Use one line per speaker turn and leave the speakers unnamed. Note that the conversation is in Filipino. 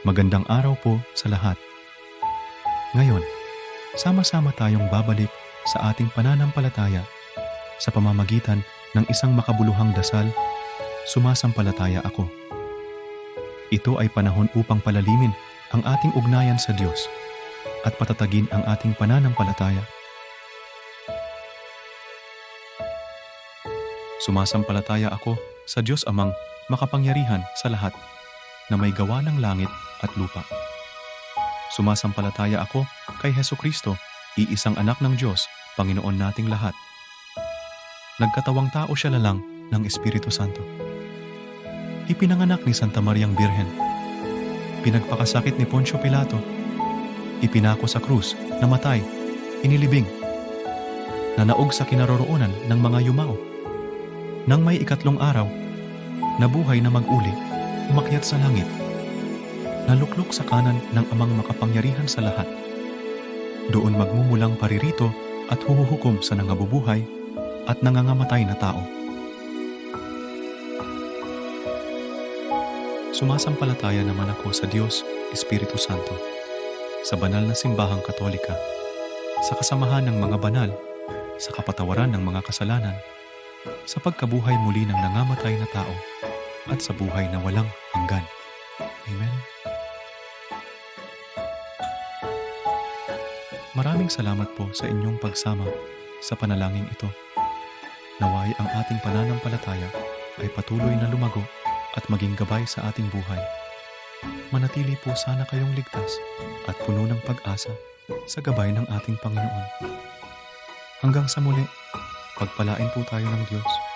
Magandang araw po sa lahat. Ngayon, sama-sama tayong babalik sa ating pananampalataya sa pamamagitan ng isang makabuluhang dasal, Sumasampalataya ako. Ito ay panahon upang palalimin ang ating ugnayan sa Diyos at patatagin ang ating pananampalataya. Sumasampalataya ako sa Diyos amang makapangyarihan sa lahat na may gawa ng langit at lupa. Sumasampalataya ako kay Heso Kristo, iisang anak ng Diyos, Panginoon nating lahat. Nagkatawang tao siya na lang ng Espiritu Santo. Ipinanganak ni Santa Mariang Birhen. Pinagpakasakit ni Poncio Pilato. Ipinako sa krus, namatay, inilibing. Nanaog sa kinaroroonan ng mga yumao. Nang may ikatlong araw, nabuhay na mag-uli, umakyat sa langit. Naluklok sa kanan ng amang makapangyarihan sa lahat. Doon magmumulang paririto at huhuhukom sa nangabubuhay at nangangamatay na tao. Sumasampalataya naman ako sa Diyos, Espiritu Santo, sa banal na simbahang katolika, sa kasamahan ng mga banal, sa kapatawaran ng mga kasalanan, sa pagkabuhay muli ng nangamatay na tao, at sa buhay na walang hanggan. Maraming salamat po sa inyong pagsama sa panalangin ito. Naway ang ating pananampalataya ay patuloy na lumago at maging gabay sa ating buhay. Manatili po sana kayong ligtas at puno ng pag-asa sa gabay ng ating Panginoon. Hanggang sa muli, pagpalain po tayo ng Diyos.